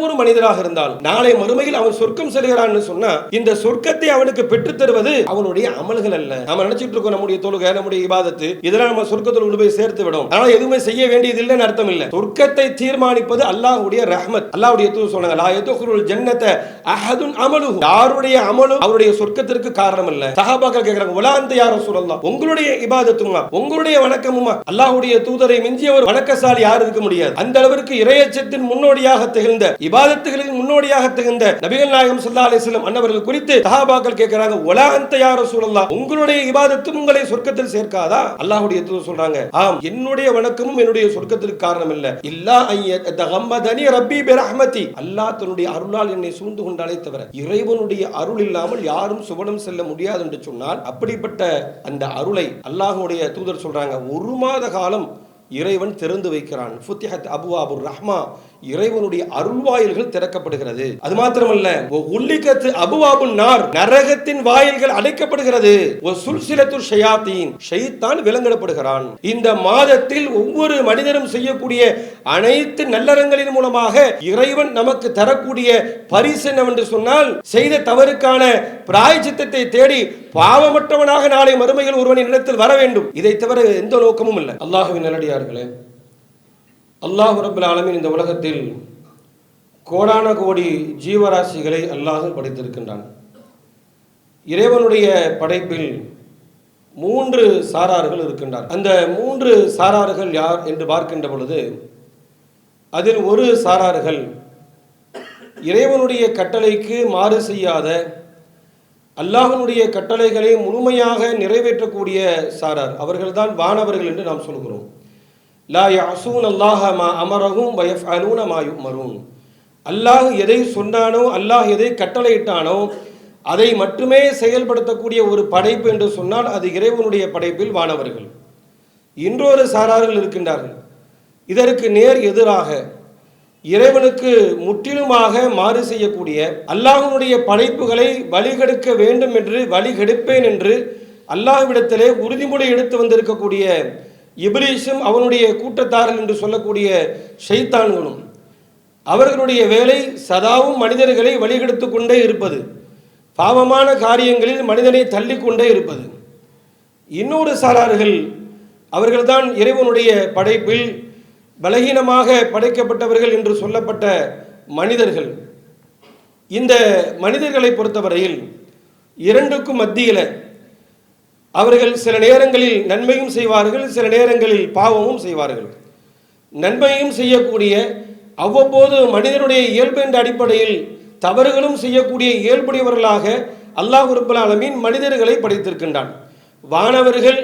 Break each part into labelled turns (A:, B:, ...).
A: ஒரு மனிதராக இருந்தாலும் நாளை மறுமையில் அவன் சொர்க்கம் செல்கிறான்னு சொன்னா இந்த சொர்க்கத்தை அவனுக்கு பெற்றுத் தருவது அவனுடைய அமல்கள் அல்ல. நம்ம நினைச்சிட்டு இருக்கோம் நம்முடைய தொழுகை நம்முடைய இபாதத்து இதெல்லாம் நம்ம சொர்க்கத்தில் கொண்டு போய் சேர்த்து விடும். ஆனால் எதுவுமே செய்ய வேண்டியது இல்லைன்னு அர்த்தம் இல்லை. சொர்க்கத்தை தீர்மானிப்பது அல்லாஹுடைய ரஹ்மத். அல்லாஹுடைய தூது சொன்னாங்க லா யதுகுலுல் அஹதுன் அமலு யாருடைய அமலும் அவருடைய சொர்க்கத்திற்கு காரணம் இல்ல சஹாபாக்கள் கேக்குறாங்க உலாந்த அந்த சொல்லலாம் உங்களுடைய இபாதத்துமா? உங்களுடைய வணக்கமுமா? அல்லாஹுடைய தூதரை மிஞ்சிய ஒரு வணக்கசாலி யாரு இருக்க முடியாது. அந்த அளவிற்கு இறையச்சத்தின் முன்னோடியாக திகழ்ந்த இபாதத்துகளுக்கு முன்னோடியாக திகழ்ந்த நபிகள் நாயகம் ஸல்லல்லாஹு அலைஹி வஸல்லம் அன்னவர்கள் குறித்து சஹாபாக்கள் கேக்குறாங்க வலா யார யார் உங்களுடைய இபாதத்தும் உங்களை சொர்க்கத்தில் சேர்க்காதா? அல்லாஹுடைய தூதர் சொல்றாங்க ஆம் என்னுடைய வணக்கமும் என்னுடைய சொர்க்கத்திற்கு காரணம் இல்ல இல்லா ஐயத்தகம்மதனி ரப்பி பிரஹ்மதி. அல்லாஹ் தன்னுடைய அருளால் என்னை சூழ்ந்து கொண்டாலே தவிர இறைவனுடைய அருள் இல்லாமல் யாரும் சுவனம் செல்ல முடியாது என்று சொன்னால் அப்படிப்பட்ட அந்த அருளை அல்லாஹுடைய தூதர் சொல்றாங்க. ஒரு மாத காலம் இறைவன் திறந்து வைக்கிறான். ஃபுத்திஹத் அபுவாபுர் ரஹ்மா. இறைவனுடைய அருள்வாயில்கள் திறக்கப்படுகிறது. அது மாத்திரமல்ல உள்ளிக்கத்து அபுவாபு நார் நரகத்தின் வாயில்கள் அடைக்கப்படுகிறது. ஒரு சுல்சிலத்து ஷயாத்தீன் ஷைத்தான் விலங்கிடப்படுகிறான். இந்த மாதத்தில் ஒவ்வொரு மனிதரும் செய்யக்கூடிய அனைத்து நல்லறங்களின் மூலமாக இறைவன் நமக்கு தரக்கூடிய பரிசு என்னவென்று சொன்னால் செய்த தவறுக்கான பிராயச்சித்தத்தை தேடி பாவமற்றவனாக நாளை மறுமையில் ஒருவனின் இடத்தில் வர வேண்டும் இதை தவிர எந்த நோக்கமும் இல்லை. அல்லாஹுவின் நல்லடியார்களே அல்லாஹ் ரபுல் ஆலமின் இந்த உலகத்தில் கோடான கோடி ஜீவராசிகளை அல்லாஹ் படைத்திருக்கின்றான். இறைவனுடைய படைப்பில் மூன்று சாரார்கள் இருக்கின்றார். அந்த மூன்று சாரார்கள் யார் என்று பார்க்கின்ற பொழுது அதில் ஒரு சாரார்கள் இறைவனுடைய கட்டளைக்கு மாறு செய்யாத அல்லாஹனுடைய கட்டளைகளை முழுமையாக நிறைவேற்றக்கூடிய சாரார் அவர்கள்தான் வானவர்கள் என்று நாம் சொல்கிறோம். லா யாசூன் அல்லாஹ மா அமரகும் வயஃப் அலூன மா அல்லாஹ் எதை சொன்னானோ அல்லாஹ் எதை கட்டளையிட்டானோ அதை மட்டுமே செயல்படுத்தக்கூடிய ஒரு படைப்பு என்று சொன்னால் அது இறைவனுடைய படைப்பில் வானவர்கள். இன்றொரு சாரார்கள் இருக்கின்றார்கள். இதற்கு நேர் எதிராக இறைவனுக்கு முற்றிலுமாக மாறு செய்யக்கூடிய அல்லாஹனுடைய படைப்புகளை வழிகெடுக்க வேண்டும் என்று வழிகெடுப்பேன் என்று அல்லாஹ்விடத்திலே உறுதிமொழி எடுத்து வந்திருக்கக்கூடிய இபிலிஷும் அவனுடைய கூட்டத்தார்கள் என்று சொல்லக்கூடிய ஷைத்தான்களும் அவர்களுடைய வேலை சதாவும் மனிதர்களை வழிகெடுத்து கொண்டே இருப்பது. பாவமான காரியங்களில் மனிதனை தள்ளிக்கொண்டே இருப்பது. இன்னொரு சாரார்கள் அவர்கள்தான் இறைவனுடைய படைப்பில் பலகீனமாக படைக்கப்பட்டவர்கள் என்று சொல்லப்பட்ட மனிதர்கள். இந்த மனிதர்களை பொறுத்தவரையில் இரண்டுக்கும் மத்தியில் அவர்கள் சில நேரங்களில் நன்மையும் செய்வார்கள் சில நேரங்களில் பாவமும் செய்வார்கள். நன்மையும் செய்யக்கூடிய அவ்வப்போது மனிதனுடைய இயல்பு என்ற அடிப்படையில் தவறுகளும் செய்யக்கூடிய இயல்புடையவர்களாக அல்லாஹ் உறுப்பில் ஆலமீன் மனிதர்களை படைத்திருக்கின்றான். வானவர்கள்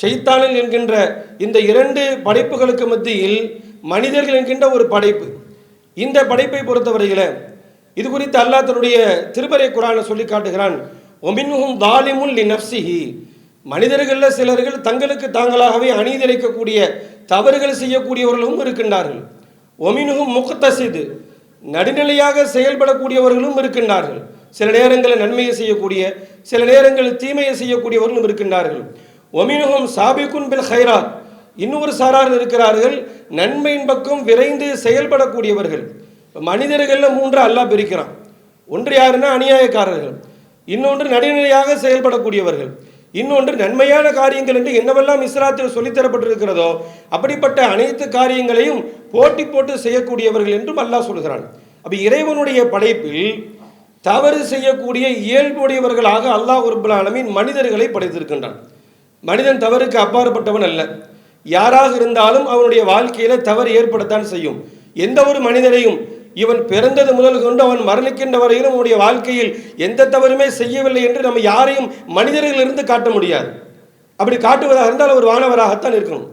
A: ஷைத்தானில் என்கின்ற இந்த இரண்டு படைப்புகளுக்கு மத்தியில் மனிதர்கள் என்கின்ற ஒரு படைப்பு. இந்த படைப்பை பொறுத்தவரையில் இது குறித்து அல்லாஹ் தன்னுடைய திருமறை குரானை சொல்லி காட்டுகிறான் ஒமின்ஹும் தாலிமுல் லி நப்சிஹி மனிதர்களில் சிலர்கள் தங்களுக்கு தாங்களாகவே அணிதிரைக்கக்கூடிய தவறுகள் செய்யக்கூடியவர்களும் இருக்கின்றார்கள். ஒமினுகும் முகத்தசிது நடுநிலையாக செயல்படக்கூடியவர்களும் இருக்கின்றார்கள். சில நேரங்களில் நன்மையை செய்யக்கூடிய சில நேரங்களில் தீமையை செய்யக்கூடியவர்களும் இருக்கின்றார்கள். ஒமினுகும் சாபிகுன் பில் ஹைராத் இன்னொரு சாரார் இருக்கிறார்கள் நன்மையின் பக்கம் விரைந்து செயல்படக்கூடியவர்கள். மனிதர்களில் மூன்று அல்லாஹ் பிரிக்கிறான். ஒன்று யாருன்னா அநியாயக்காரர்கள் இன்னொன்று நடுநிலையாக செயல்படக்கூடியவர்கள். இன்னொன்று நன்மையான காரியங்கள் என்று என்னவெல்லாம் இஸ்லாத்தில் சொல்லித்தரப்பட்டிருக்கிறதோ அப்படிப்பட்ட அனைத்து காரியங்களையும் போட்டி போட்டு செய்யக்கூடியவர்கள் என்றும் அல்லாஹ் சொல்கிறான். அப்போ இறைவனுடைய படைப்பில் தவறு செய்யக்கூடிய இயல்புடையவர்களாக அல்லாஹ் உருபுல் ஆலமீன் மனிதர்களை படைத்திருக்கின்றான். மனிதன் தவறுக்கு அப்பாற்பட்டவன் அல்ல. யாராக இருந்தாலும் அவனுடைய வாழ்க்கையில தவறு ஏற்படத்தான் செய்யும். எந்த ஒரு மனிதனையும் இவன் பிறந்தது முதல் கொண்டு அவன் மரணிக்கின்ற வரையிலும் அவனுடைய வாழ்க்கையில் எந்த தவறுமே செய்யவில்லை என்று நம்ம யாரையும் மனிதர்களிலிருந்து காட்ட முடியாது. அப்படி காட்டுவதாக இருந்தால் ஒரு வானவராகத்தான் இருக்கணும்.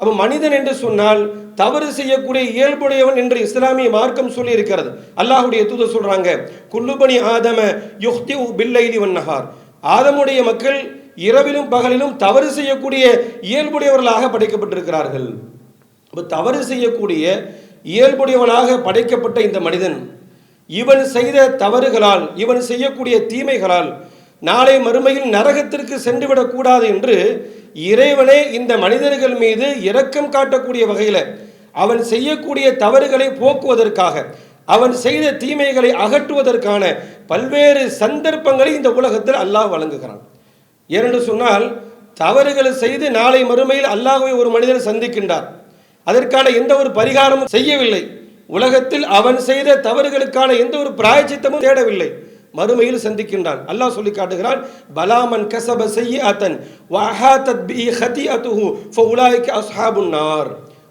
A: அப்போ மனிதன் என்று சொன்னால் தவறு செய்யக்கூடிய இயல்புடையவன் என்று இஸ்லாமிய மார்க்கம் சொல்லி இருக்கிறது அல்லாஹுடைய தூதர் சொல்றாங்க குல்லுபனி ஆதம யுக்தி பில்லைலி வன்னஹார் ஆதமுடைய மக்கள் இரவிலும் பகலிலும் தவறு செய்யக்கூடிய இயல்புடையவர்களாக படைக்கப்பட்டிருக்கிறார்கள். அப்போ தவறு செய்யக்கூடிய இயல்புடையவனாக படைக்கப்பட்ட இந்த மனிதன் இவன் செய்த தவறுகளால் இவன் செய்யக்கூடிய தீமைகளால் நாளை மறுமையில் நரகத்திற்கு சென்றுவிடக்கூடாது என்று இறைவனே இந்த மனிதர்கள் மீது இரக்கம் காட்டக்கூடிய வகையில் அவன் செய்யக்கூடிய தவறுகளை போக்குவதற்காக அவன் செய்த தீமைகளை அகற்றுவதற்கான பல்வேறு சந்தர்ப்பங்களை இந்த உலகத்தில் அல்லாஹ் வழங்குகிறான். ஏனென்று சொன்னால் தவறுகளை செய்து நாளை மறுமையில் அல்லாஹுவை ஒரு மனிதன் சந்திக்கின்றார். அதற்கான எந்த ஒரு பரிகாரமும் செய்யவில்லை. உலகத்தில் அவன் செய்த தவறுகளுக்கான எந்த ஒரு பிராயச்சித்தமும் தேடவில்லை. மறுமையில் சந்திக்கின்றான். அல்லாஹ் சொல்லி காட்டுகிறான் பலாமன் கசப செய்யத்தன் வஹாத்தத்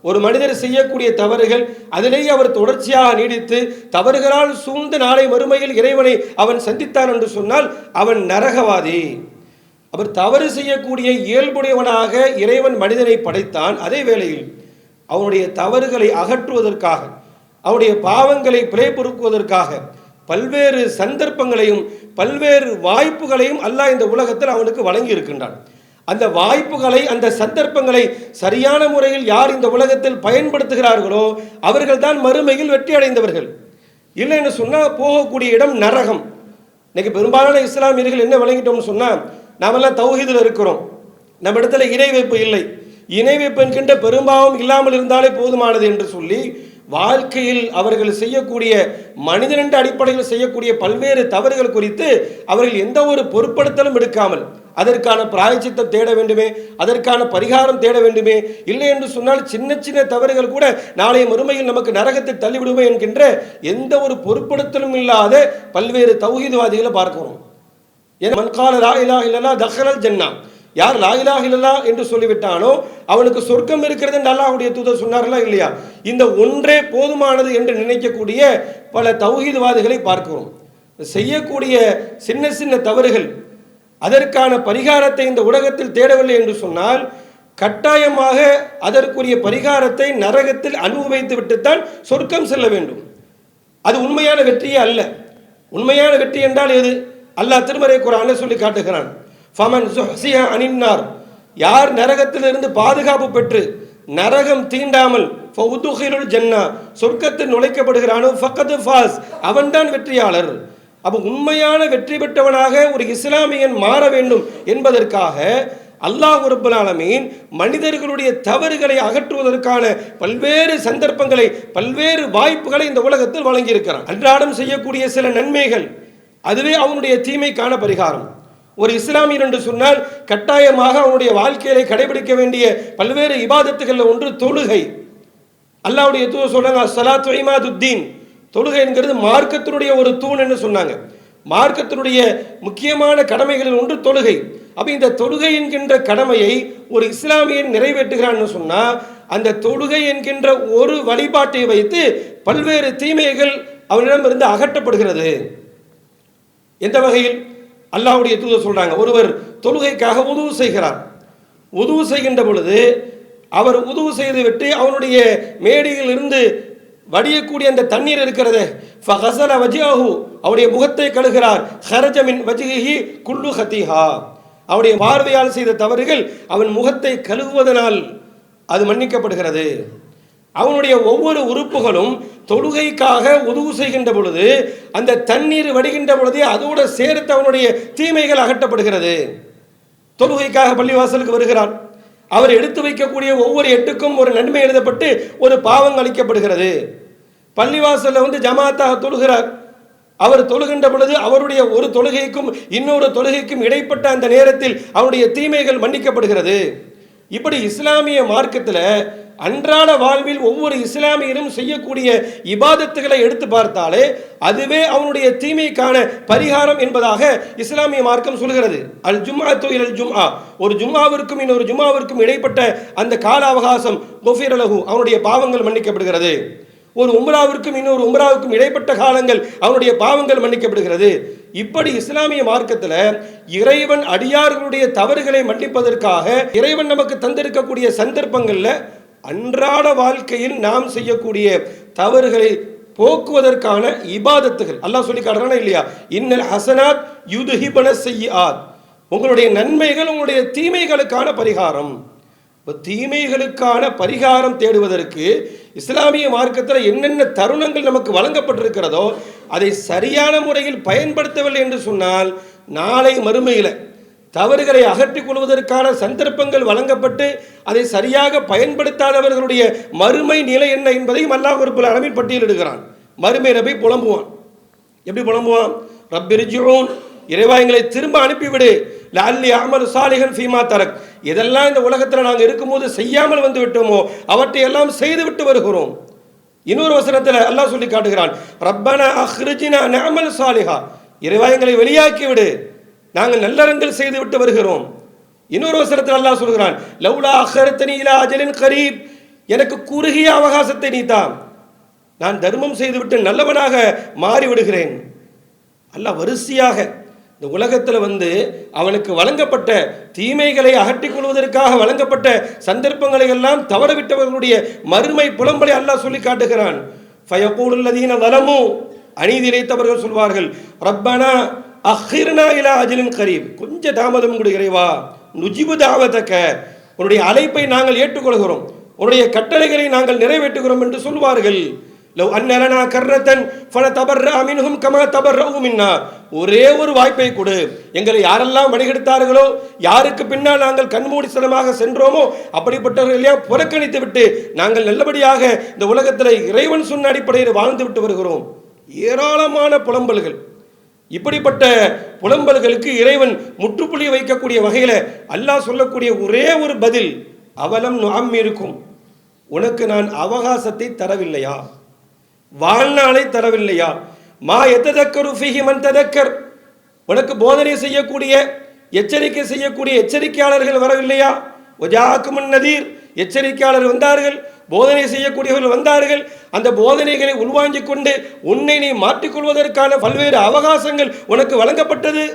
A: ஒரு மனிதர் செய்யக்கூடிய தவறுகள் அதிலேயே அவர் தொடர்ச்சியாக நீடித்து தவறுகளால் சூழ்ந்து நாளை மறுமையில் இறைவனை அவன் சந்தித்தான் என்று சொன்னால் அவன் நரகவாதி. அவர் தவறு செய்யக்கூடிய இயல்புடையவனாக இறைவன் மனிதனை படைத்தான் அதே வேளையில் அவனுடைய தவறுகளை அகற்றுவதற்காக அவனுடைய பாவங்களை பிழை பொறுக்குவதற்காக பல்வேறு சந்தர்ப்பங்களையும் பல்வேறு வாய்ப்புகளையும் அல்லாஹ் இந்த உலகத்தில் அவனுக்கு வழங்கி இருக்கின்றான் அந்த வாய்ப்புகளை அந்த சந்தர்ப்பங்களை சரியான முறையில் யார் இந்த உலகத்தில் பயன்படுத்துகிறார்களோ அவர்கள் தான் மறுமையில் வெற்றி அடைந்தவர்கள் இல்லைன்னு சொன்னால் போகக்கூடிய இடம் நரகம். இன்னைக்கு பெரும்பாலான இஸ்லாமியர்கள் என்ன விளங்கிட்டோம்னு சொன்னால் நாமெல்லாம் தௌஹீதில் இருக்கிறோம். நம்ம இடத்துல இணை வைப்பு இல்லை. இணை பெண்கின்ற பெரும்பாவம் இல்லாமல் இருந்தாலே போதுமானது என்று சொல்லி வாழ்க்கையில் அவர்கள் செய்யக்கூடிய மனிதன் அடிப்படையில் செய்யக்கூடிய பல்வேறு தவறுகள் குறித்து அவர்கள் எந்த ஒரு பொருட்படுத்தலும் எடுக்காமல் அதற்கான பிராயச்சித்தம் தேட வேண்டுமே அதற்கான பரிகாரம் தேட வேண்டுமே இல்லை என்று சொன்னால் சின்ன சின்ன தவறுகள் கூட நாளைய மறுமையில் நமக்கு நரகத்தை தள்ளிவிடுமே என்கின்ற எந்த ஒரு பொருட்படுத்தலும் இல்லாத பல்வேறு தௌஹீதவாதிகளை பார்க்கிறோம். ஏன் மண்கால ராயிலா இலாஹ தஹரல் ஜென்னா ஜன்னா. யார் லாயிலாக இல்லலா என்று சொல்லிவிட்டானோ அவனுக்கு சொர்க்கம் இருக்கிறது என்று அல்லாஹுடைய தூதர் சொன்னார்களா இல்லையா? இந்த ஒன்றே போதுமானது என்று நினைக்கக்கூடிய பல தௌஹீதவாதிகளை பார்க்கிறோம். செய்யக்கூடிய சின்ன சின்ன தவறுகள் அதற்கான பரிகாரத்தை இந்த உலகத்தில் தேடவில்லை என்று சொன்னால் கட்டாயமாக அதற்குரிய பரிகாரத்தை நரகத்தில் அனுபவித்து விட்டுத்தான் சொர்க்கம் செல்ல வேண்டும். அது உண்மையான வெற்றியே அல்ல. உண்மையான வெற்றி என்றால் எது? அல்லாஹ் திருமறை குரான சொல்லி காட்டுகிறான். ஃபமன் சுஹசியா அனின்னார். யார் நரகத்திலிருந்து பாதுகாப்பு பெற்று நரகம் தீண்டாமல் ஃபவுதுஹிருல் ஜன்னா சொர்க்கத்தில் நுழைக்கப்படுகிறானோ ஃபக்கது ஃபாஸ் அவன்தான் வெற்றியாளர். அப்போ உண்மையான வெற்றி பெற்றவனாக ஒரு இஸ்லாமியன் மாற வேண்டும் என்பதற்காக அல்லாஹ் ரப்பல் ஆலமீன் மனிதர்களுடைய தவறுகளை அகற்றுவதற்கான பல்வேறு சந்தர்ப்பங்களை பல்வேறு வாய்ப்புகளை இந்த உலகத்தில் வழங்கியிருக்கிறான். அன்றாடம் செய்யக்கூடிய சில நன்மைகள் அதுவே அவனுடைய தீமைக்கான பரிகாரம். ஒரு இஸ்லாமியன் என்று சொன்னால் கட்டாயமாக அவனுடைய வாழ்க்கையில கடைபிடிக்க வேண்டிய பல்வேறு இபாதத்துகளில் ஒன்று தொழுகை. அல்லாவுடைய தூ சொல்றாங்க சலாத் வைமாதுத்தீன் தொழுகை என்கிறது மார்க்கத்தினுடைய ஒரு தூண் என்று சொன்னாங்க. மார்க்கத்தினுடைய முக்கியமான கடமைகளில் ஒன்று தொழுகை. அப்போ இந்த தொழுகை என்கின்ற கடமையை ஒரு இஸ்லாமியன் நிறைவேற்றுகிறான்னு சொன்னால் அந்த தொழுகை என்கின்ற ஒரு வழிபாட்டை வைத்து பல்வேறு தீமைகள் அவனிடமிருந்து அகற்றப்படுகிறது. எந்த வகையில்? அல்லாஹுடைய தூதர் சொல்கிறாங்க ஒருவர் தொழுகைக்காக உதவு செய்கிறார். உதவு செய்கின்ற பொழுது அவர் உதவு செய்துவிட்டு அவனுடைய மேடையில் இருந்து வடியக்கூடிய அந்த தண்ணீர் இருக்கிறது. ஃபஹசல வஜியாஹு அவருடைய முகத்தை கழுகிறார். ஹரஜமின் வஜிஹி குல்லு ஹத்திஹா அவருடைய பார்வையால் செய்த தவறுகள் அவன் முகத்தை கழுகுவதனால் அது மன்னிக்கப்படுகிறது. அவனுடைய ஒவ்வொரு உறுப்புகளும் தொழுகைக்காக உதவு செய்கின்ற பொழுது அந்த தண்ணீர் வடிகின்ற பொழுதே அதோடு சேர்த்து அவனுடைய தீமைகள் அகற்றப்படுகிறது. தொழுகைக்காக பள்ளிவாசலுக்கு வருகிறான். அவர் எடுத்து வைக்கக்கூடிய ஒவ்வொரு எட்டுக்கும் ஒரு நன்மை எழுதப்பட்டு ஒரு பாவம் அளிக்கப்படுகிறது. பள்ளிவாசலில் வந்து ஜமாத்தாக தொழுகிறார். அவர் தொழுகின்ற பொழுது அவருடைய ஒரு தொழுகைக்கும் இன்னொரு தொழுகைக்கும் இடைப்பட்ட அந்த நேரத்தில் அவருடைய தீமைகள் மன்னிக்கப்படுகிறது. இப்படி இஸ்லாமிய மார்க்கத்தில் அன்றாட வாழ்வில் ஒவ்வொரு இஸ்லாமியனும் செய்யக்கூடிய இபாதத்துகளை எடுத்து பார்த்தாலே அதுவே அவனுடைய தீமைக்கான பரிகாரம் என்பதாக இஸ்லாமிய மார்க்கம் சொல்கிறது. அல் ஜும்ஆ துயில் அல் ஜும்ஆ. ஒரு ஜும்மாவிற்கும் இன்னொரு ஜும்மாவிற்கும் இடைப்பட்ட அந்த கால அவகாசம் குஃபீர் அலகு அவனுடைய பாவங்கள் மன்னிக்கப்படுகிறது. ஒரு உம்ராவிற்கும் இன்னொரு உம்ராவுக்கும் இடைப்பட்ட காலங்கள் அவனுடைய பாவங்கள் மன்னிக்கப்படுகிறது. இப்படி இஸ்லாமிய மார்க்கத்தில் இறைவன் அடியார்களுடைய தவறுகளை மன்னிப்பதற்காக இறைவன் நமக்கு தந்திருக்கக்கூடிய சந்தர்ப்பங்களில் அன்றாட வாழ்க்கையில் நாம் செய்யக்கூடிய தவறுகளை போக்குவதற்கான இபாதத்துகள். அல்லாஹ் சொல்லி காட்டுறானா இல்லையா? இன்னல் ஹசனாத் யுதுஹிபன செய்யாத் உங்களுடைய நன்மைகள் உங்களுடைய தீமைகளுக்கான பரிகாரம். இப்போ தீமைகளுக்கான பரிகாரம் தேடுவதற்கு இஸ்லாமிய மார்க்கத்தில் என்னென்ன தருணங்கள் நமக்கு வழங்கப்பட்டிருக்கிறதோ அதை சரியான முறையில் பயன்படுத்தவில்லை என்று சொன்னால் நாளை மறுமையில் தவறுகளை அகற்றிக் கொள்வதற்கான சந்தர்ப்பங்கள் வழங்கப்பட்டு அதை சரியாக பயன்படுத்தாதவர்களுடைய மறுமை நிலை என்ன என்பதையும் அல்லாஹ் ஒரு அளவில் பட்டியலிடுகிறான் மறுமை ரபை புலம்புவான். எப்படி புலம்புவான்? ரப்பிரிஜூன் இறைவா எங்களை திரும்ப அனுப்பிவிடு. லால்லி அமல் சாலிகன் ஃபீமா தரக் இதெல்லாம் இந்த உலகத்தில் நாங்கள் இருக்கும்போது செய்யாமல் வந்து விட்டோமோ அவற்றை எல்லாம் செய்து விட்டு வருகிறோம். இன்னொரு வசனத்தில் அல்லாஹ் சொல்லி காட்டுகிறான். ரப்பன அஹ்ரிஜினா நாமல் சாலிஹா. இறைவா எங்களை வெளியாக்கி விடு நாங்கள் நல்லறங்கள் செய்து விட்டு வருகிறோம். இன்னொரு வசனத்தில் அல்லாஹ் சொல்கிறான் லவ்லா அஹ்ரத்தனி இலா அஜலின் கரீப். எனக்கு குறுகிய அவகாசத்தை நீத்தான் நான் தர்மம் செய்துவிட்டு நல்லவனாக மாறிவிடுகிறேன். அல்லாஹ் வரிசையாக இந்த உலகத்தில் வந்து அவனுக்கு வழங்கப்பட்ட தீமைகளை அகற்றிக் கொள்வதற்காக வழங்கப்பட்ட சந்தர்ப்பங்களை எல்லாம் தவறவிட்டவர்களுடைய மறுமை புலம்பலை அல்லாஹ் சொல்லி காட்டுகிறான். ஃபயகூலுல்லதீன வலமும் அநீதி இழைத்தவர்கள் சொல்வார்கள் ரப்பனா அஹிர்னா இலா அஜிலின் கரீப். கொஞ்சம் தாமதம் கொடு இறைவா. நுஜிபு தாவதக்க. உன்னுடைய அழைப்பை நாங்கள் ஏற்றுக்கொள்கிறோம். உன்னுடைய கட்டளைகளை நாங்கள் நிறைவேற்றுகிறோம் என்று சொல்வார்கள். லவ் அன்னலனா கர்ரத்தன் ஃபல தபர்ரா மின்ஹும் கமா தபர் மின்னா. ஒரே ஒரு வாய்ப்பை கொடு. எங்களை யாரெல்லாம் வழிகெடுத்தார்களோ யாருக்கு பின்னால் நாங்கள் கண்மூடித்தனமாக சென்றோமோ அப்படிப்பட்டவர்கள் புறக்கணித்து விட்டு நாங்கள் நல்லபடியாக இந்த உலகத்தில் இறைவன் சொன்ன அடிப்படையில் வாழ்ந்து விட்டு வருகிறோம். ஏராளமான புலம்பல்கள். இப்படிப்பட்ட புலம்பல்களுக்கு இறைவன் முற்றுப்புள்ளி வைக்கக்கூடிய வகையில் அல்லாஹ் சொல்லக்கூடிய ஒரே ஒரு பதில் அவலம் நாம் இருக்கும் உனக்கு நான் அவகாசத்தை தரவில்லையா? வாழ்நாளை தரவில்லையா? மா எத்ததக்கரு ஃபிஹி மன் ததக்கர். உனக்கு போதனை செய்யக்கூடிய எச்சரிக்கை செய்யக்கூடிய எச்சரிக்கையாளர்கள் வரவில்லையா? ஒஜாக்குமன் நதீர். எச்சரிக்கையாளர் வந்தார்கள். போதனை செய்யக்கூடியவர்கள் வந்தார்கள். அந்த போதனைகளை உள்வாங்கிக் கொண்டு உன்னை நீ மாற்றிக்கொள்வதற்கான பல்வேறு அவகாசங்கள் உனக்கு வழங்கப்பட்டது.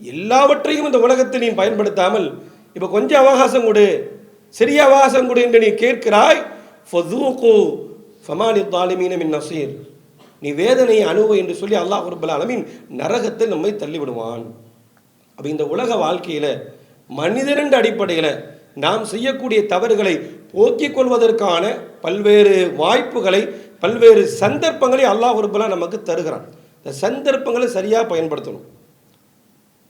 A: எல்லாவற்றையும் இந்த உலகத்தில் நீ பயன்படுத்தாமல் இப்போ கொஞ்சம் அவகாசம் கொடு. சிறிய அவகாசம் கொடு என்று நீ கேட்கிறாய். ஃபமாலி தாலிமீன மின் நசீர். நீ வேதனையை அணுவு என்று சொல்லி அல்லாஹ் ரபுல் ஆலமீன் நரகத்தில் நம்மை தள்ளிவிடுவான். அப்போ இந்த உலக வாழ்க்கையில் மனிதரண்ட அடிப்படையில் நாம் செய்யக்கூடிய தவறுகளை போக்கிக் கொள்வதற்கான பல்வேறு வாய்ப்புகளை பல்வேறு சந்தர்ப்பங்களை அல்லாஹ் உறுப்பெல்லாம் நமக்கு தருகிறான். இந்த சந்தர்ப்பங்களை சரியாக பயன்படுத்தணும்.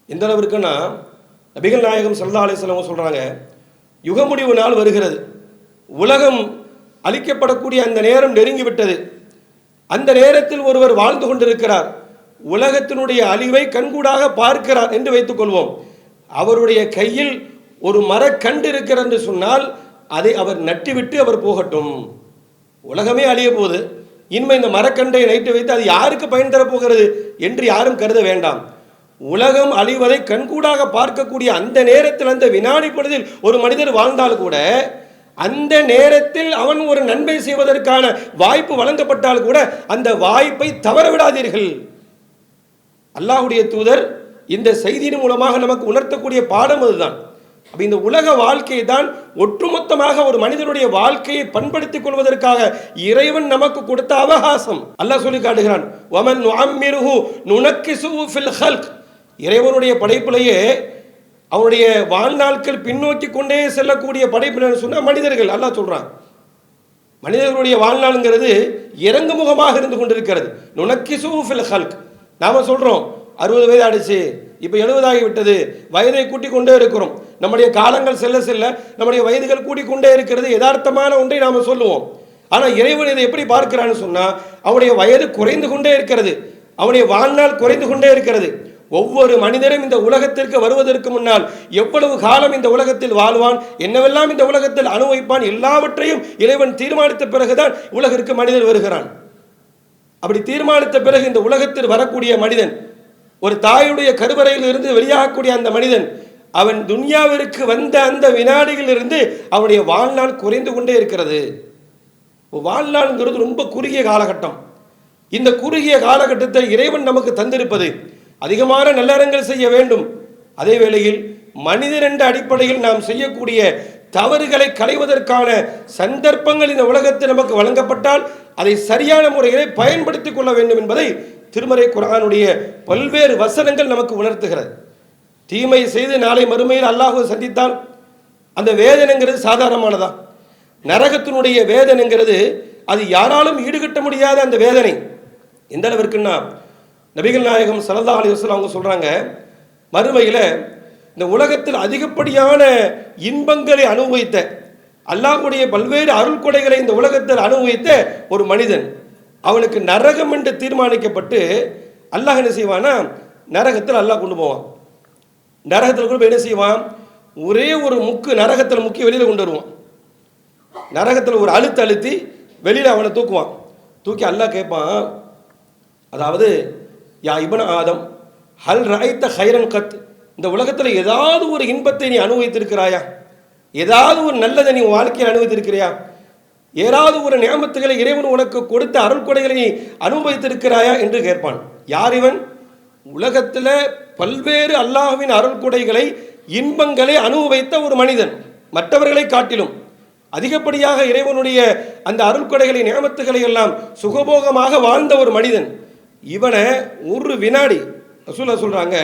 A: எந்த அளவிற்குன்னா நபிகள் நாயகம் சல்லா அலிஸ்லாம் சொல்கிறாங்க யுகமுடிவு நாள் வருகிறது. உலகம் அழிக்கப்படக்கூடிய அந்த நேரம் நெருங்கிவிட்டது. அந்த நேரத்தில் ஒருவர் வாழ்ந்து கொண்டிருக்கிறார். உலகத்தினுடைய அழிவை கண்கூடாக பார்க்கிறார் என்று வைத்துக்கொள்வோம். அவருடைய கையில் ஒரு மரக்கண்டு இருக்கிறது என்று சொன்னால் அதை அவர் நட்டுவிட்டு அவர் போகட்டும். உலகமே அழிய போகுது. இனிமே இந்த மரக்கண்டை நைட்டு வைத்து அது யாருக்கு பயன் தரப்போகிறது என்று யாரும் கருத வேண்டாம். உலகம் அழிவதை கண்கூடாக பார்க்கக்கூடிய அந்த நேரத்தில் அந்த வினாடி பொழுதில் ஒரு மனிதர் வாழ்ந்தால் கூட அந்த நேரத்தில் அவன் ஒரு நன்மை செய்வதற்கான வாய்ப்பு வழங்கப்பட்டால் கூட அந்த வாய்ப்பை தவற விடாதீர்கள் அல்லாஹுடைய தூதர் இந்த செய்தியின் மூலமாக நமக்கு உணர்த்தக்கூடிய பாடம் அதுதான். அப்போ இந்த உலக வாழ்க்கையை தான் ஒட்டுமொத்தமாக ஒரு மனிதனுடைய வாழ்க்கையை பண்படுத்திக் கொள்வதற்காக இறைவன் நமக்கு கொடுத்த அவகாசம். அல்லாஹ் சொல்லி காட்டுகிறான் ஒமன் நுஅம்மிருஹு நுனக்கிசுஹு ஃபில் ஹல்க். இறைவனுடைய படைப்பிலேயே அவனுடைய வாழ்நாட்கள் பின்னோக்கி கொண்டே செல்லக்கூடிய படைப்பினர் சொன்னால் மனிதர்கள் அல்லாஹ் சொல்கிறான் மனிதர்களுடைய வாழ்நாளுங்கிறது இறங்கு முகமாக இருந்து கொண்டிருக்கிறது. நுணக்கிசு ஃபில் ஹல்க். நாம சொல்கிறோம் அறுபது வயது ஆயிடுச்சு இப்போ எழுபதாகி விட்டது வயதை கூட்டி கொண்டே இருக்கிறோம். நம்முடைய காலங்கள் செல்ல செல்ல நம்முடைய வயதுகள் கூடிக்கொண்டே இருக்கிறது. யதார்த்தமான ஒன்றை நாம் சொல்லுவோம். ஆனால் இறைவன் இதை எப்படி பார்க்கிறான்னு சொன்னால் அவனுடைய வயது குறைந்து கொண்டே இருக்கிறது. அவனுடைய வாழ்நாள் குறைந்து கொண்டே இருக்கிறது. ஒவ்வொரு மனிதரும் இந்த உலகத்திற்கு வருவதற்கு முன்னால் எவ்வளவு காலம் இந்த உலகத்தில் வாழ்வான் என்னவெல்லாம் இந்த உலகத்தில் அனுபவிப்பான் எல்லாவற்றையும் இறைவன் தீர்மானித்த பிறகுதான் உலகிற்கு மனிதர் வருகிறான். அப்படி தீர்மானித்த பிறகு இந்த உலகத்தில் வரக்கூடிய மனிதன் ஒரு தாயுடைய கருவறையில் இருந்து வெளியாகக்கூடிய அந்த மனிதன் அவன் துன்யாவிற்கு வந்த அந்த வினாடியிலிருந்து அவனுடைய வாழ்நாள் குறைந்து கொண்டே இருக்கிறது. வாழ்நாள்ங்கிறது ரொம்ப குறுகிய காலகட்டம். இந்த குறுகிய காலகட்டத்தை இறைவன் நமக்கு தந்திருப்பது அதிகமான நல்லறங்கள் செய்ய வேண்டும். அதே வேளையில் மனிதர் என்ற அடிப்படையில் நாம் செய்யக்கூடிய தவறுகளை களைவதற்கான சந்தர்ப்பங்கள் இந்த உலகத்தில் நமக்கு வழங்கப்பட்டால் அதை சரியான முறையிலே பயன்படுத்திக் கொள்ள வேண்டும் என்பதை திருமறை குரானுடைய பல்வேறு வசனங்கள் நமக்கு உணர்த்துகிறது. தீமை செய்து நாளை மறுமையில் அல்லாஹுவை சந்தித்தால் அந்த வேதனைங்கிறது சாதாரணமானதா? நரகத்தினுடைய வேதனைங்கிறது அது யாராலும் ஈடுகட்ட முடியாத அந்த வேதனை. எந்த அளவிற்குன்னா நபிகள் நாயகம் சரதா அலி அவங்க சொல்கிறாங்க மறுமையில் இந்த உலகத்தில் அதிகப்படியான இன்பங்களை அனுபவித்த அல்லாஹுடைய பல்வேறு அருள் கொடைகளை இந்த உலகத்தில் அனுபவித்த ஒரு மனிதன். அவனுக்கு நரகம் என்று தீர்மானிக்கப்பட்டு அல்லாஹ் என்ன செய்வானா நரகத்தில் அல்லாஹ் கொண்டு போவான். நரகத்தில் கூட போய் என்ன செய்வான்? ஒரே ஒரு முக்கு நரகத்தில் முக்கி வெளியில் கொண்டு வருவான். நரகத்தில் ஒரு அழுத்து அழுத்தி வெளியில் அவனை தூக்குவான். தூக்கி அல்லாஹ் கேட்பான் அதாவது யா இபன ஆதம் ஹல் ராய்த்த ஹைரன் கத் இந்த உலகத்தில் ஏதாவது ஒரு இன்பத்தை நீ அனுபவித்திருக்கிறாயா? ஏதாவது ஒரு நல்லதை நீ உன் வாழ்க்கையில் அனுபவித்திருக்கிறியா? ஏதாவது ஒரு நியமத்துகளை இறைவன் உனக்கு கொடுத்த அருள் கொடைகளை நீ அனுபவித்திருக்கிறாயா? என்று கேட்பான். யார் இவன்? உலகத்தில் பல்வேறு அல்லாஹவின் அருள்கொடைகளை இன்பங்களை அனுபவித்த ஒரு மனிதன் மற்றவர்களை காட்டிலும். அதிகப்படியாக இறைவனுடைய அந்த அருள் கொடைகளை நியமத்துகளை எல்லாம் சுகபோகமாக வாழ்ந்த ஒரு மனிதன். இவனை ஒரு வினாடி ரசூலா சொல்கிறாங்க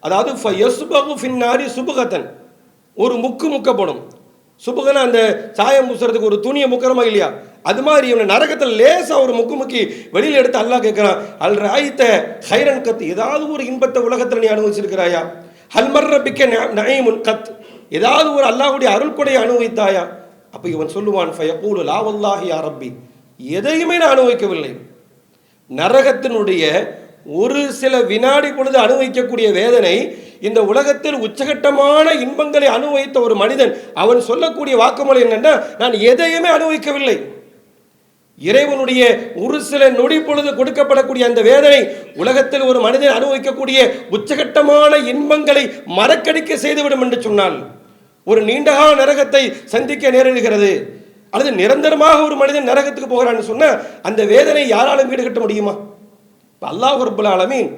A: அதாவது ஃபயஸ்பகு ஃபின்னாரி சுபகத்தன். ஒரு முக்கு முக்கப்படும். சுபகன அந்த சாயம் பூசுறதுக்கு ஒரு துணியை முக்கிறமா இல்லையா? அது மாதிரி இவனை நரகத்தில் லேசா ஒரு முக்கு முக்கி வெளியில் எடுத்து அல்லாஹ் கேட்குறான் அல் ராயித்த ஹைரன் கத் ஏதாவது ஒரு இன்பத்தை உலகத்தில் நீ அனுபவிச்சிருக்கிறாயா? ஹல்மர் பிக்க நயமுன் கத் ஏதாவது ஒரு அல்லாஹுடைய அருள் கொடையை அனுபவித்தாயா? அப்போ இவன் சொல்லுவான் ஃபயகூலு லாவல்லாஹி வல்லாஹி யா எதையுமே நான் அனுபவிக்கவில்லை. நரகத்தினுடைய ஒரு சில வினாடி பொழுது அனுபவிக்கக்கூடிய வேதனை இந்த உலகத்தில் உச்சகட்டமான இன்பங்களை அனுபவித்த ஒரு மனிதன் அவன் சொல்லக்கூடிய வாக்குமூலம் என்னென்னா நான் எதையுமே அனுபவிக்கவில்லை. இறைவனுடைய ஒரு சில நொடி பொழுது கொடுக்கப்படக்கூடிய அந்த வேதனை உலகத்தில் ஒரு மனிதன் அனுபவிக்கக்கூடிய உச்சகட்டமான இன்பங்களை மறக்கடிக்க செய்துவிடும் என்று சொன்னால் ஒரு நீண்டகால நரகத்தை சந்திக்க நேரிடுகிறது. அல்லது நிரந்தரமாக ஒரு மனிதன் நரகத்துக்கு போகிறான்னு சொன்னால் அந்த வேதனை யாராலும் ஈடுகட்ட முடியுமா? இப்போ அல்லாஹ் ஆலமீன்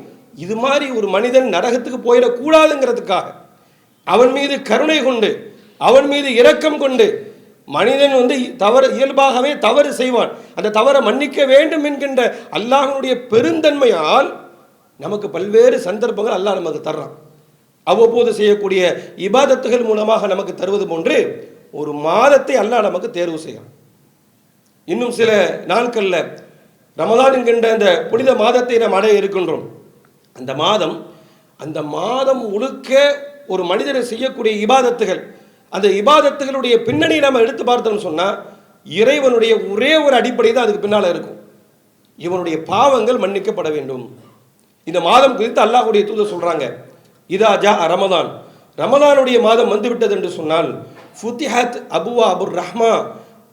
A: இது மாதிரி ஒரு மனிதன் நரகத்துக்கு போயிடக்கூடாதுங்கிறதுக்காக அவன் மீது கருணை கொண்டு அவன் மீது இரக்கம் கொண்டு மனிதன் வந்து தவறு இயல்பாகவே தவறு செய்வான். அந்த தவறை மன்னிக்க வேண்டும் என்கின்ற அல்லாஹனுடைய பெருந்தன்மையால் நமக்கு பல்வேறு சந்தர்ப்பங்கள் அல்லாஹ் நமக்கு தர்றான். அவ்வப்போது செய்யக்கூடிய இபாதத்துகள் மூலமாக நமக்கு தருவது போன்று ஒரு மாதத்தை அல்லாஹ் நமக்கு தேர்வு செய்யலாம் இன்னும் சில நாட்களில் ரமதான் என்கின்ற அந்த புனித மாதத்தை நாம் அடைய இருக்கின்றோம். அந்த மாதம் அந்த மாதம் முழுக்க ஒரு மனிதனை செய்யக்கூடிய இபாதத்துகள் அந்த இபாதத்துகளுடைய பின்னணியை நம்ம எடுத்து பார்த்தோம்னு சொன்னால் இறைவனுடைய ஒரே ஒரு அடிப்படை தான் அதுக்கு பின்னால் இருக்கும். இவனுடைய பாவங்கள் மன்னிக்கப்பட வேண்டும். இந்த மாதம் குறித்து அல்லாஹுடைய தூதர் சொல்கிறாங்க இதா ஜா ரமதான். ரமதானுடைய மாதம் வந்துவிட்டது என்று சொன்னால் ஃபுத்திஹத் அபுவா அபுர் ரஹ்மா.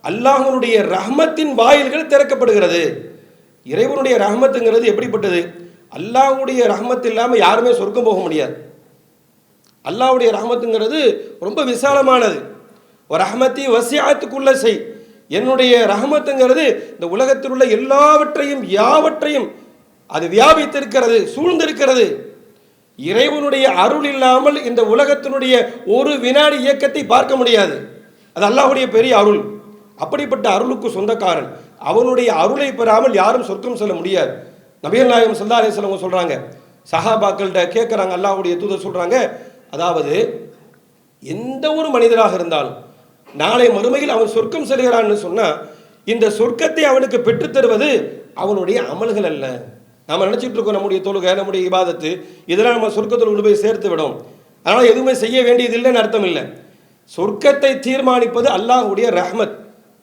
A: அல்லாஹனுடைய ரஹ்மத்தின் வாயில்கள் திறக்கப்படுகிறது. இறைவனுடைய ரஹ்மத்துங்கிறது எப்படிப்பட்டது? அல்லாஹுடைய ரஹ்மத் இல்லாமல் யாருமே சொர்க்கம் போக முடியாது. அல்லாவுடைய ரஹமத்துங்கிறது ரொம்ப விசாலமானது. ஒரு ரஹமத்தி வசியாத்துக்குள்ள செய். என்னுடைய ரஹமத்துங்கிறது இந்த உலகத்தில் உள்ள எல்லாவற்றையும் யாவற்றையும் அது வியாபித்திருக்கிறது சூழ்ந்திருக்கிறது. இறைவனுடைய அருள் இல்லாமல் இந்த உலகத்தினுடைய ஒரு வினாடி இயக்கத்தை பார்க்க முடியாது. அது அல்லாஹுடைய பெரிய அருள். அப்படிப்பட்ட அருளுக்கு சொந்தக்காரன். அவனுடைய அருளை பெறாமல் யாரும் சொர்க்கம் செல்ல முடியாது. நபிகள் நாயகம் சல்லா அலிஸ்லாம் சொல்றாங்க. சஹாபாக்கள்கிட்ட கேட்குறாங்க அல்லாஹுடைய தூதர் சொல்றாங்க அதாவது எந்த ஒரு மனிதராக இருந்தாலும் நாளை மறுமையில் அவன் சொர்க்கம் செல்கிறான்னு சொன்னால் இந்த சொர்க்கத்தை அவனுக்கு பெற்றுத்தருவது அவனுடைய அமல்கள் அல்ல. நாம் நினச்சிட்டு இருக்கோம் நம்முடைய தொழுகை நம்முடைய இபாதத்து இதெல்லாம் நம்ம சொர்க்கத்தில் கொண்டு போய் சேர்த்து விடும். அதனால் எதுவுமே செய்ய வேண்டியது இல்லைன்னு அர்த்தம் இல்லை. சொர்க்கத்தை தீர்மானிப்பது அல்லாஹ்வுடைய ரஹ்மத்.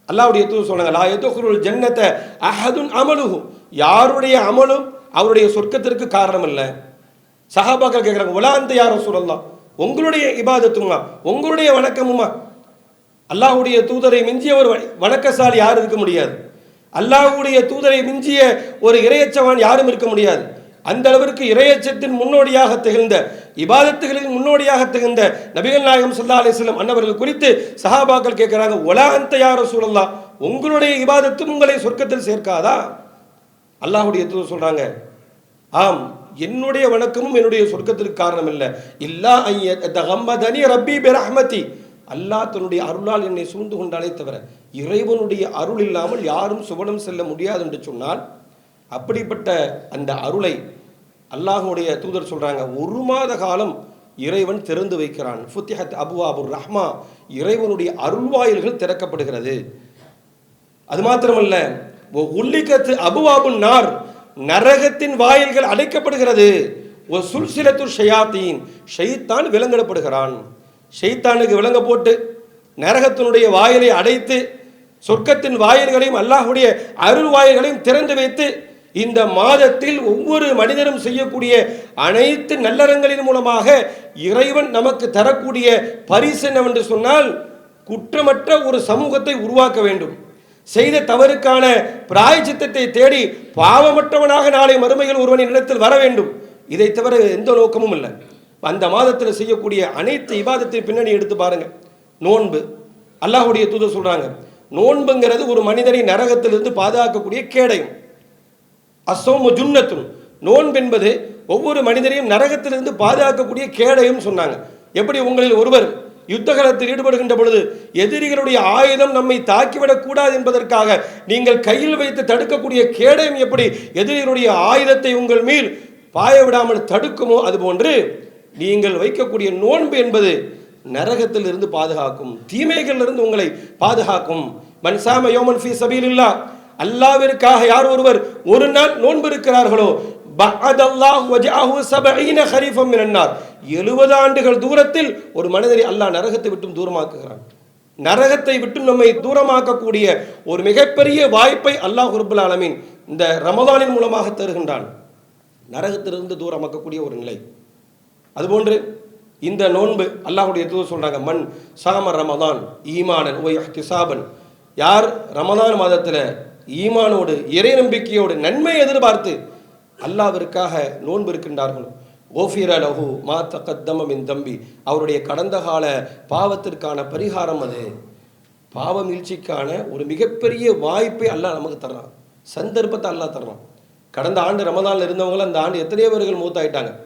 A: அல்லாவுடைய தூ சொன்னாங்க லா எதுகுருள் ஜன்னத்தை அஹதுன் அமலுகும் யாருடைய அமலும் அவருடைய சொர்க்கத்திற்கு காரணம் இல்லை சஹாபாக்கள் கேட்குறாங்க உலாந்த யாரும் சொல்லலாம் உங்களுடைய இபாதத்துமா? உங்களுடைய வணக்கமுமா? அல்லாஹுடைய தூதரை மிஞ்சிய ஒரு வணக்கசாலி யாரும் இருக்க முடியாது. அல்லாஹுடைய தூதரை மிஞ்சிய ஒரு இரையச்சவான் யாரும் இருக்க முடியாது. அந்த அளவிற்கு இரையச்சத்தின் முன்னோடியாக திகழ்ந்த இபாதத்துகளின் முன்னோடியாக திகழ்ந்த நபிகள் நாயகம் சல்லா அலைஹி அன்னவர்கள் குறித்து சஹாபாக்கள் கேட்குறாங்க ஒலா அந்த யாரோ சூழல்லா உங்களுடைய இபாதத்தும் உங்களை சொர்க்கத்தில் சேர்க்காதா? அல்லாஹுடைய தூதர் சொல்றாங்க ஆம் என்னுடைய வணக்கமும் என்னுடைய சொர்க்கத்திற்கு காரணம் இல்லை இல்லா ஐயத்தகம்மதனி ரப்பி பெரஹ்மதி. அல்லாஹ் தன்னுடைய அருளால் என்னை சூழ்ந்து கொண்டாலே தவிர இறைவனுடைய அருள் இல்லாமல் யாரும் சுவனம் செல்ல முடியாது என்று சொன்னால் அப்படிப்பட்ட அந்த அருளை அல்லாஹுடைய தூதர் சொல்கிறாங்க ஒரு மாத காலம் இறைவன் திறந்து வைக்கிறான். ஃபுத்திஹத் அபுவாபுர் ரஹ்மா. இறைவனுடைய அருள்வாயில்கள் திறக்கப்படுகிறது. அது மாத்திரமல்ல உள்ளிக்கத்து அபுவாபு நார். நரகத்தின் வாயில்கள் அடைக்கப்படுகிறது. ஒரு சுல்சிலத்து ஷயாத்தீன். ஷைத்தான் விலங்கிடப்படுகிறான். ஷைத்தானுக்கு விலங்க போட்டு நரகத்தினுடைய வாயிலை அடைத்து சொர்க்கத்தின் வாயில்களையும் அல்லாஹுடைய அருள் வாயில்களையும் திறந்து வைத்து இந்த மாதத்தில் ஒவ்வொரு மனிதரும் செய்யக்கூடிய அனைத்து நல்லறங்களின் மூலமாக இறைவன் நமக்கு தரக்கூடிய பரிசு என்னவென்று சொன்னால் குற்றமற்ற ஒரு சமூகத்தை உருவாக்க வேண்டும். செய்த தவறுக்கான பிராயச்சித்தத்தை தேடி பாவமற்றவனாக நாளை மறுமையில் ஒருவனின் இடத்தில் வர வேண்டும். இதை தவிர எந்த நோக்கமும் இல்லை. அந்த மாதத்தில் செய்யக்கூடிய அனைத்து இபாதத்தை பின்னணி எடுத்து பாருங்க. நோன்பு. அல்லாஹுடைய தூதர் சொல்றாங்க. நோன்புங்கிறது ஒரு மனிதனை நரகத்திலிருந்து பாதுகாக்கக்கூடிய கேடயம். அசோம ஜுன்னத்தும் நோன்பு என்பது ஒவ்வொரு மனிதனையும் நரகத்திலிருந்து பாதுகாக்கக்கூடிய கேடயம் சொன்னாங்க. எப்படி உங்களில் ஒருவர் யுத்தகலத்தில் ஈடுபடுகின்ற பொழுது எதிரிகளுடைய ஆயுதம் நம்மை தாக்கிவிடக் கூடாது என்பதற்காக நீங்கள் கையில் வைத்து தடுக்கக்கூடிய கேடயம் எப்படி? எதிரிகளுடைய ஆயுதத்தை உங்கள் மேல் பாய விடாமல் தடுக்குமோ? அதுபோன்று நீங்கள் வைக்கக்கூடிய நோன்பு என்பது நரகத்தில் இருந்து பாதுகாக்கும் தீமைகளிலிருந்து உங்களை பாதுகாக்கும். மன்சாம யோமன் ஃபீ சபீலில்லா அல்லாவிற்காக யார் ஒருவர் ஒரு நாள் நோன்பு இருக்கிறார்களோ எழுபது ஆண்டுகள் தூரத்தில் ஒரு மனிதரை அல்லாஹ் நரகத்தை விட்டும் தூரமாக்குகிறான். நரகத்தை விட்டு நம்மை தூரமாக்கக்கூடிய ஒரு மிகப்பெரிய வாய்ப்பை அல்லாஹ் ரப்பல் ஆலமீன் இந்த ரமதானின் மூலமாக தருகின்றான். நரகத்திலிருந்து தூரமாக்கக்கூடிய ஒரு நிலை. அதுபோன்று இந்த நோன்பு அல்லாஹுடைய தூதர் சொல்றாங்க மண் சாம ரமதான் ஈமானன் ஒய் திசாபன் யார் ரமதான் மாதத்தில் ஈமானோடு இறை நம்பிக்கையோடு நன்மை எதிர்பார்த்து அல்லாவிற்காக நோன்பு இருக்கின்றார்களோ? ஓஃபிர லஹு மா தக்கத்தம தம்பி. அவருடைய கடந்த கால பாவத்திற்கான பரிகாரம் அது. பாவ மீழ்ச்சிக்கான ஒரு மிகப்பெரிய வாய்ப்பை அல்லாஹ் நமக்கு தர்றான். சந்தர்ப்பத்தை அல்லாஹ் தர்றான். கடந்த ஆண்டு ரமதானில் இருந்தவங்களும் அந்த ஆண்டு எத்தனையோ பேர்கள் மூத்தாயிட்டாங்க.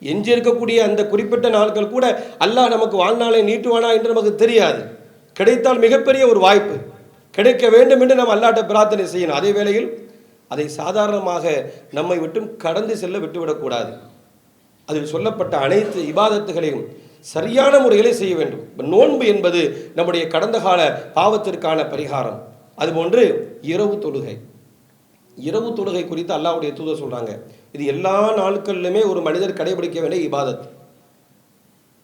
A: எஞ்சி இருக்கக்கூடிய அந்த குறிப்பிட்ட நாட்கள் கூட அல்லாஹ் நமக்கு வாழ்நாளை நீட்டுவானா என்று நமக்கு தெரியாது. கிடைத்தால் மிகப்பெரிய ஒரு வாய்ப்பு. கிடைக்க வேண்டும் என்று நம்ம அல்லாட்ட பிரார்த்தனை செய்யணும். அதே வேளையில் அதை சாதாரணமாக நம்மை விட்டும் கடந்து செல்ல விட்டுவிடக்கூடாது அதில் சொல்லப்பட்ட அனைத்து இபாதத்துகளையும் சரியான முறைகளை செய்ய வேண்டும். நோன்பு என்பது நம்முடைய கடந்த கால பாவத்திற்கான பரிகாரம். அதுபோன்று இரவு தொழுகை. இரவு தொழுகை குறித்து அல்லாவுடைய தூதர் சொல்கிறாங்க இது எல்லா நாட்களிலுமே ஒரு மனிதர் கடைபிடிக்க வேண்டிய இபாதத்.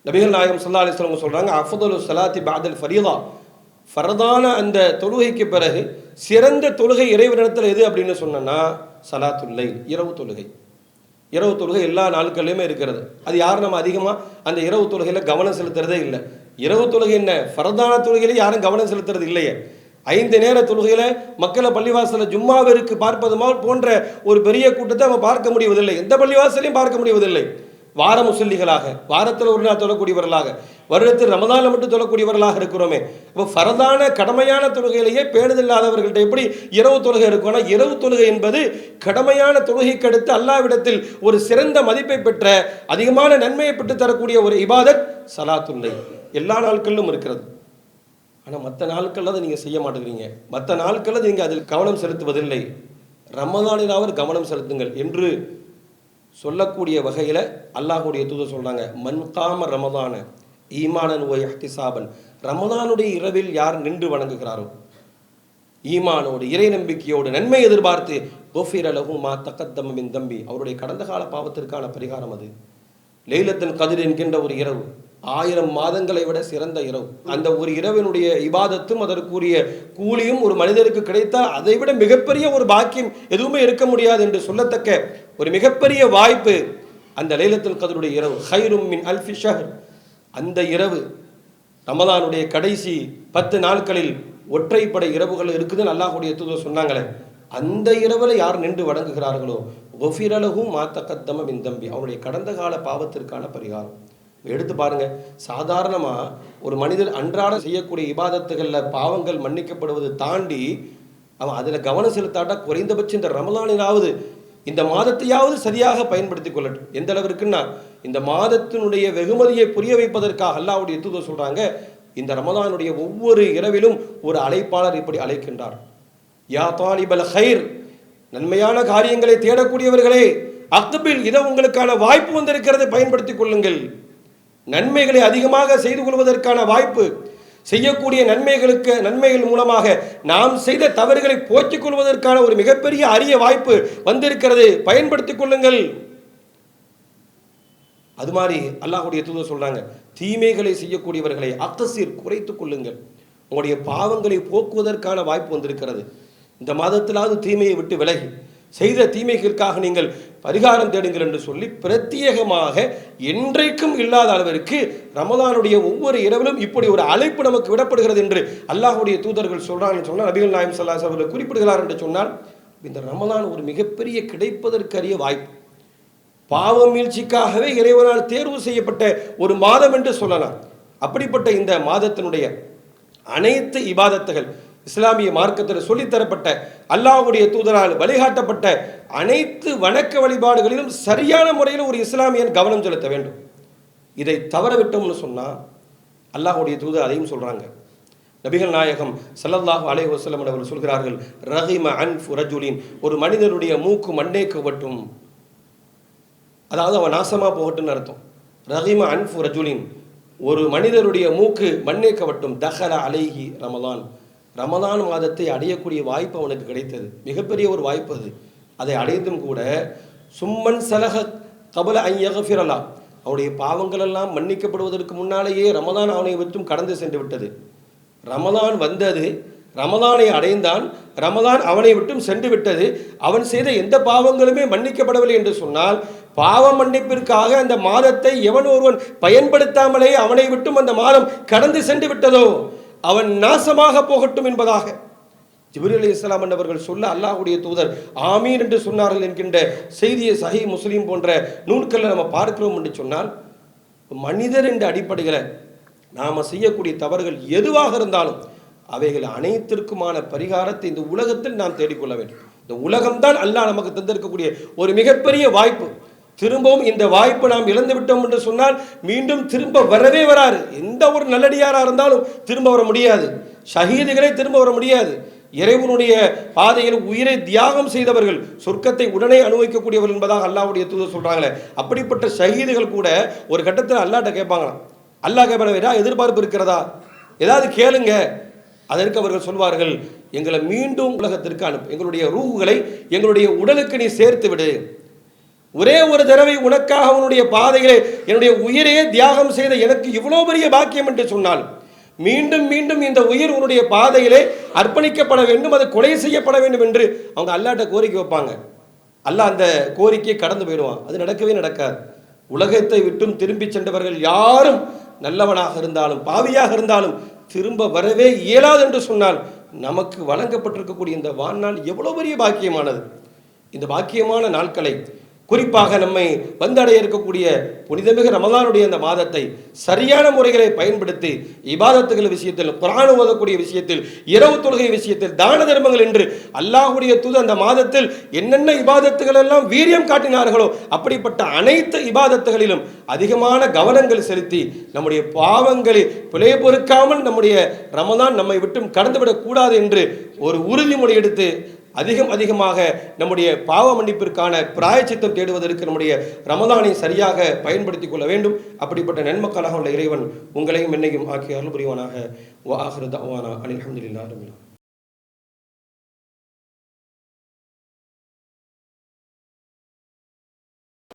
A: நபிகள் நாயகம் சல்லா அலிஸ்லாம் சொல்கிறாங்க அஃபதுல் சலாத்தி பாதல் ஃபரீதா. ஃபரதான அந்த தொழுகைக்கு பிறகு சிறந்த தொழுகை இறைவனிடத்தில் எது அப்படின்னு சொன்னோன்னா சலாத்துல்லை இரவு தொழுகை. இரவு தொழுகை எல்லா நாட்கள்லையுமே இருக்கிறது. அது யாரும் நம்ம அதிகமாக அந்த இரவு தொழுகையில் கவனம் செலுத்துறதே இல்லை. இரவு தொழுகை என்ன? ஃபரதான தொழுகையில யாரும் கவனம் செலுத்துறது இல்லையே. ஐந்து நேர தொழுகையில் மக்களை பள்ளிவாசலில் ஜும்மாவிற்கு பார்ப்பது போன்ற ஒரு பெரிய கூட்டத்தை நம்ம பார்க்க முடிவதில்லை. எந்த பள்ளிவாசலையும் பார்க்க முடிவதில்லை. வார முசல்லிகளாக வாரத்தில் ஒரு நாள் தொழக்கூடியவர்களாக வருடத்தில் ரமதானில் மட்டும் தொழக்கூடியவர்களாக இருக்கிறோமே. இப்போ ஃபரதான கடமையான தொழுகையிலேயே பேணுதல்லாதவர்கள்ட்ட எப்படி இரவு தொழுகை இருக்கும்னா இரவு தொழுகை என்பது கடமையான தொழுகைக்கு அடுத்து அல்லாவிடத்தில் ஒரு சிறந்த மதிப்பை பெற்ற அதிகமான நன்மையை பெற்று தரக்கூடிய ஒரு இபாதத் சலாத்துல்லை எல்லா நாட்களிலும் இருக்கிறது. ஆனால் மற்ற நாட்களில் அதை நீங்கள் செய்ய மாட்டேங்கிறீங்க. மற்ற நாட்களில் நீங்கள் அதில் கவனம் செலுத்துவதில்லை. ரமதானிலாவது கவனம் செலுத்துங்கள் என்று சொல்லக்கூடிய வகையில் அல்லாஹுடைய தூதர் சொல்கிறாங்க மன்காம ரமதான ஈமானன் ஓய் அஹ்திசாபன் ரமதானுடைய இரவில் யார் நின்று வணங்குகிறாரோ? ஈமானோடு இறை நம்பிக்கையோடு நன்மை எதிர்பார்த்து கோஃபீர் அலகு மா தக்கத்தம்மின் தம்பி. அவருடைய கடந்த கால பாவத்திற்கான பரிகாரம் அது. லைலத்தின் கதிர் என்கின்ற ஒரு இரவு. ஆயிரம் மாதங்களை விட சிறந்த இரவு. அந்த ஒரு இரவினுடைய இபாதத்தும் அதற்குரிய கூலியும் ஒரு மனிதருக்கு கிடைத்தால் அதை விட மிகப்பெரிய ஒரு பாக்கியம் எதுவுமே இருக்க முடியாது என்று சொல்லத்தக்க ஒரு மிகப்பெரிய வாய்ப்பு அந்த லைலத்தில் கதருடைய இரவு. ஹைரும் மின் அல்ஃபி ஷஹர். அந்த இரவு ரமதானுடைய கடைசி பத்து நாட்களில் ஒற்றைப்படை இரவுகள் இருக்குதுன்னு அல்லாஹுடைய தூதர் சொன்னாங்களே அந்த இரவில் யார் நின்று வணங்குகிறார்களோ ஒஃபிரலகும் மாத்தக்கத்தம மின் தம்பி. அவருடைய கடந்த கால பாவத்திற்கான பரிகாரம். எடுத்து பாருங்க. சாதாரணமாக ஒரு மனிதர் அன்றாட செய்யக்கூடிய இபாதத்துகளில் பாவங்கள் மன்னிக்கப்படுவது தாண்டி அவன் அதில் கவனம் செலுத்தாட்டா குறைந்தபட்சம் இந்த ரமலானிலாவது இந்த மாதத்தையாவது சரியாக பயன்படுத்தி கொள்ளட்டும். எந்த அளவிற்குன்னா இந்த மாதத்தினுடைய வெகுமதியை புரிய வைப்பதற்காக அல்லாவுடைய தூதர் சொல்கிறாங்க இந்த ரமலானுடைய ஒவ்வொரு இரவிலும் ஒரு அழைப்பாளர் இப்படி அழைக்கின்றார். யா தாலிபல் ஹைர் நன்மையான காரியங்களை தேடக்கூடியவர்களே அக்பில் இதை உங்களுக்கான வாய்ப்பு வந்திருக்கிறதை பயன்படுத்திக் கொள்ளுங்கள். நன்மைகளை அதிகமாக செய்து கொள்வதற்கான வாய்ப்பு செய்யக்கூடிய நன்மைகளுக்கு நன்மைகள் மூலமாக நாம் செய்த தவறுகளை போக்கிக் கொள்வதற்கான ஒரு மிகப்பெரிய அரிய வாய்ப்பு வந்திருக்கிறது. பயன்படுத்திக் கொள்ளுங்கள். அது மாதிரி அல்லாஹுடைய தூதர் சொல்றாங்க தீமைகளை செய்யக்கூடியவர்களை அத்தசீர் குறைத்துக் கொள்ளுங்கள். உங்களுடைய பாவங்களை போக்குவதற்கான வாய்ப்பு வந்திருக்கிறது. இந்த மாதத்திலாவது தீமையை விட்டு விலகி செய்த தீமைகளுக்காக நீங்கள் பரிகாரம் தேடுங்கள் என்று சொல்லி பிரத்யேகமாக என்றைக்கும் இல்லாத அளவிற்கு ரமதானுடைய ஒவ்வொரு இரவிலும் இப்படி ஒரு அழைப்பு நமக்கு விடப்படுகிறது என்று அல்லாஹுடைய தூதர்கள் சொல்றாங்கன்னு சொன்னால் நபிகள் நாயம் சல்லாஸ் அவர்கள் குறிப்பிடுகிறார் என்று சொன்னால் இந்த ரமதான் ஒரு மிகப்பெரிய கிடைப்பதற்கரிய வாய்ப்பு. பாவ மீழ்ச்சிக்காகவே இறைவனால் தேர்வு செய்யப்பட்ட ஒரு மாதம் என்று சொல்லலாம். அப்படிப்பட்ட இந்த மாதத்தினுடைய அனைத்து இபாதத்துகள் இஸ்லாமிய மார்க்கத்தில் சொல்லித்தரப்பட்ட அல்லாஹ்வுடைய தூதரால் வழிகாட்டப்பட்ட அனைத்து வணக்க வழிபாடுகளிலும் சரியான முறையில் ஒரு இஸ்லாமியன் கவனம் செலுத்த வேண்டும். இதை தவற விட்டோம்னு சொன்னால் அல்லாஹ்வுடைய தூதர் அதையும் சொல்கிறாங்க நபிகள் நாயகம் சல்லல்லாஹு அலைஹி வசலம் அவர்கள் சொல்கிறார்கள் ரஹிம அன்ஃபு ரஜுலின். ஒரு மனிதனுடைய மூக்கு மண்டேக்கப்பட்டும் அதாவது அவன் நாசமாக போகட்டும்னு அர்த்தம். ரஹிம அன்ஃபு ரஜுலின். ஒரு மனிதருடைய மூக்கு மண்ணேக்கவட்டும் தஹர அலைஹி ரமலான். ரமதான் மாதத்தை அடையக்கூடிய வாய்ப்பு அவனுக்கு கிடைத்தது. மிகப்பெரிய ஒரு வாய்ப்பு அது. அதை அடைந்தும் கூட சும்மன் சலக கபல ஐயகஃபிரலா அவனுடைய பாவங்கள் எல்லாம் மன்னிக்கப்படுவதற்கு முன்னாலேயே ரமதான் அவனை விட்டும் கடந்து சென்று விட்டது. ரமதான் வந்தது ரமதானை அடைந்தான் ரமதான் அவனை விட்டும் சென்று விட்டது. அவன் செய்த எந்த பாவங்களுமே மன்னிக்கப்படவில்லை என்று சொன்னால் பாவ மன்னிப்பிற்காக அந்த மாதத்தை எவன் ஒருவன் பயன்படுத்தாமலே அவனை விட்டும் அந்த மாதம் கடந்து சென்று விட்டதோ? அவன் நாசமாக போகட்டும் என்பதாக. ஜிப்ரீல் அலி இஸ்லாம் என்பவர்கள் சொல்ல அல்லாஹுடைய தூதர் ஆமீன் என்று சொன்னார்கள் என்கின்ற செய்தியை சஹி முஸ்லீம் போன்ற நூல்களில் நம்ம பார்க்கிறோம் என்று சொன்னால் மனிதர் என்ற அடிப்படையில் நாம் செய்யக்கூடிய தவறுகள் எதுவாக இருந்தாலும் அவைகள் அனைத்திற்குமான பரிகாரத்தை இந்த உலகத்தில் நாம் தேடிக்கொள்ள வேண்டும். இந்த உலகம்தான் அல்லாஹ் நமக்கு தந்திருக்கக்கூடிய ஒரு மிகப்பெரிய வாய்ப்பு. திரும்பவும் இந்த வாய்ப்பு நாம் இழந்து விட்டோம் என்று சொன்னால் மீண்டும் திரும்ப வரவே வராது. எந்த ஒரு நல்லடியாராக இருந்தாலும் திரும்ப வர முடியாது. ஷஹீதுகளே திரும்ப வர முடியாது. இறைவனுடைய பாதையில் உயிரை தியாகம் செய்தவர்கள் சொர்க்கத்தை உடனே அனுபவிக்கக்கூடியவர்கள் என்பதாக அல்லாவுடைய தூதர் சொல்கிறாங்களே அப்படிப்பட்ட ஷஹீதுகள் கூட ஒரு கட்டத்தில் அல்லாட்ட கேட்பாங்களாம். அல்லாஹ் கேட்பாங்க ஏதாவது எதிர்பார்ப்பு இருக்கிறதா? ஏதாவது கேளுங்க. அதற்கு அவர்கள் சொல்வார்கள் எங்களை மீண்டும் உலகத்திற்கு அனுப்பு. எங்களுடைய ரூகுகளை எங்களுடைய உடலுக்கு நீ சேர்த்து விடு. ஒரே ஒரு தடவை உனக்காக அவனுடைய பாதையிலே என்னுடைய உயிரையே தியாகம் செய்த எனக்கு இவ்வளோ பெரிய பாக்கியம் என்று சொன்னால் மீண்டும் மீண்டும் இந்த உயிர் உன்னுடைய பாதையிலே அர்ப்பணிக்கப்பட வேண்டும் அது கொலை செய்யப்பட வேண்டும் என்று அவங்க அல்லாட்ட கோரிக்கை வைப்பாங்க. அல்லாஹ் அந்த கோரிக்கையை கடந்து போயிடுவான். அது நடக்கவே நடக்காது. உலகத்தை விட்டும் திரும்பி சென்றவர்கள் யாரும் நல்லவனாக இருந்தாலும் பாவியாக இருந்தாலும் திரும்ப வரவே இயலாது என்று சொன்னால் நமக்கு வழங்கப்பட்டிருக்கக்கூடிய இந்த வாழ்நாள் எவ்வளோ பெரிய பாக்கியமானது. இந்த பாக்கியமான நாட்களை குறிப்பாக நம்மை வந்தடைய இருக்கக்கூடிய புனிதமிகு ரமதானுடைய அந்த மாதத்தை சரியான முறைகளை பயன்படுத்தி இபாதத்துகள் விஷயத்தில் குரான் ஓதக்கூடிய விஷயத்தில் இரவு தொழுகை விஷயத்தில் தான தர்மங்கள் என்று அல்லாஹுடைய தூது அந்த மாதத்தில் என்னென்ன இபாதத்துகள் எல்லாம் வீரியம் காட்டினார்களோ அப்படிப்பட்ட அனைத்து இபாதத்துகளிலும் அதிகமான கவனங்கள் செலுத்தி நம்முடைய பாவங்களை பிழை பொறுக்காமல் நம்முடைய ரமதான் நம்மை விட்டும் கடந்துவிடக்கூடாது என்று ஒரு உறுதிமொழி எடுத்து அதிகம் அதிகமாக நம்முடைய பாவ மன்னிப்பிற்கான பிராயச்சித்தம் தேடுவதற்கு நம்முடைய ரமதானை சரியாக பயன்படுத்திக் கொள்ள வேண்டும். அப்படிப்பட்ட நன்மக்களாக உள்ள இறைவன் உங்களையும் என்னையும் ஆக்கியார்கள் புரிவானாக வா ஆஹிரு அனில் அஹமதுல்லா